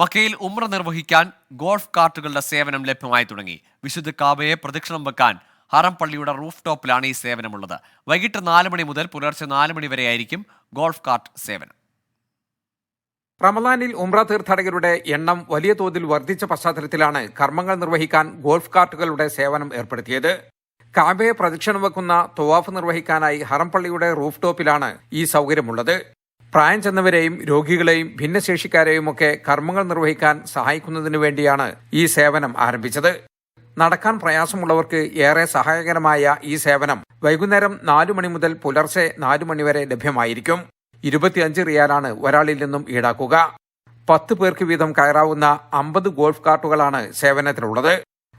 മക്കയിൽ ഉമ്ര നിർവഹിക്കാൻ ഗോൾഫ് കാർട്ടുകളുടെ സേവനം ലഭ്യമായി തുടങ്ങി. വിശുദ്ധ കാബയെ പ്രദക്ഷിണം വെക്കാൻ ഹറം പള്ളിയുടെ റൂഫ് ടോപ്പിലാണ് ഈ സേവനമുള്ളത്. വൈകിട്ട് നാല് മണി മുതൽ പുലർച്ചെ നാല് മണി വരെയായിരിക്കും ഗോൾഫ് കാർട്ട് സേവനം. റമദാനിൽ ഉംറ തീർത്ഥാടകരുടെ എണ്ണം വലിയ തോതിൽ വർദ്ധിച്ച പശ്ചാത്തലത്തിലാണ് കർമ്മങ്ങൾ നിർവഹിക്കാൻ ഗോൾഫ് കാർട്ടുകളുടെ സേവനം ഏർപ്പെടുത്തിയത്. കാബയെ പ്രദക്ഷിണം വെക്കുന്ന തൊവാഫ് നിർവഹിക്കാനായി ഹറംപള്ളിയുടെ റൂഫ് ടോപ്പിലാണ് ഈ സൗകര്യമുള്ളത്. പ്രായം ചെന്നവരെയും രോഗികളെയും ഭിന്നശേഷിക്കാരെയും ഒക്കെ കർമ്മങ്ങൾ നിർവഹിക്കാൻ സഹായിക്കുന്നതിനു വേണ്ടിയാണ് ഈ സേവനം ആരംഭിച്ചത്. നടക്കാൻ പ്രയാസമുള്ളവർക്ക് ഏറെ സഹായകരമായ ഈ സേവനം വൈകുന്നേരം നാലു മണി മുതൽ പുലർച്ചെ നാലു മണിവരെ ലഭ്യമായിരിക്കും. ഇരുപത്തിയഞ്ച് റിയാലാണ് ഒരാളിൽ നിന്നും ഈടാക്കുക. പത്ത് പേർക്ക് വീതം കയറാവുന്ന അമ്പത് ഗോൾഫ് കാർട്ടുകളാണ് സേവനത്തിലുള്ളത്.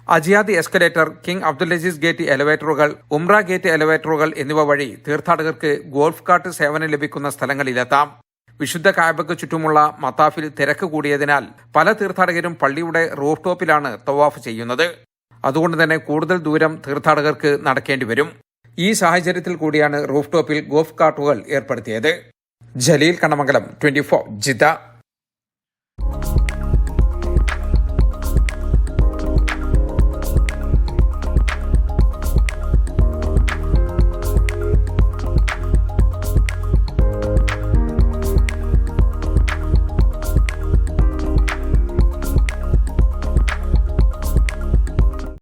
Ajyad escalator king Abdul Aziz gate എലവേറ്ററുകൾ ഉംറ ഗേറ്റ് എലവേറ്ററുകൾ എന്നിവ വഴി തീർത്ഥാടകർക്ക് ഗോൾഫ് കാർട്ട് സേവനം ലഭിക്കുന്ന സ്ഥലങ്ങളിലെത്താം. വിശുദ്ധ കായബക്ക് ചുറ്റുമുള്ള മത്താഫിൽ തിരക്ക് കൂടിയതിനാൽ പല തീർത്ഥാടകരും പള്ളിയുടെ റൂഫ് ടോപ്പിലാണ് തവാഫ് ചെയ്യുന്നത്. അതുകൊണ്ട് തന്നെ കൂടുതൽ ദൂരം തീർത്ഥാടകർക്ക് നടക്കേണ്ടി വരും. ഈ സാഹചര്യത്തിൽ കൂടിയാണ് റൂഫ് ടോപ്പിൽ ഗോൾഫ് കാർട്ടുകൾ ഏർപ്പെടുത്തിയത്. Jaleel Kanamangalam twenty four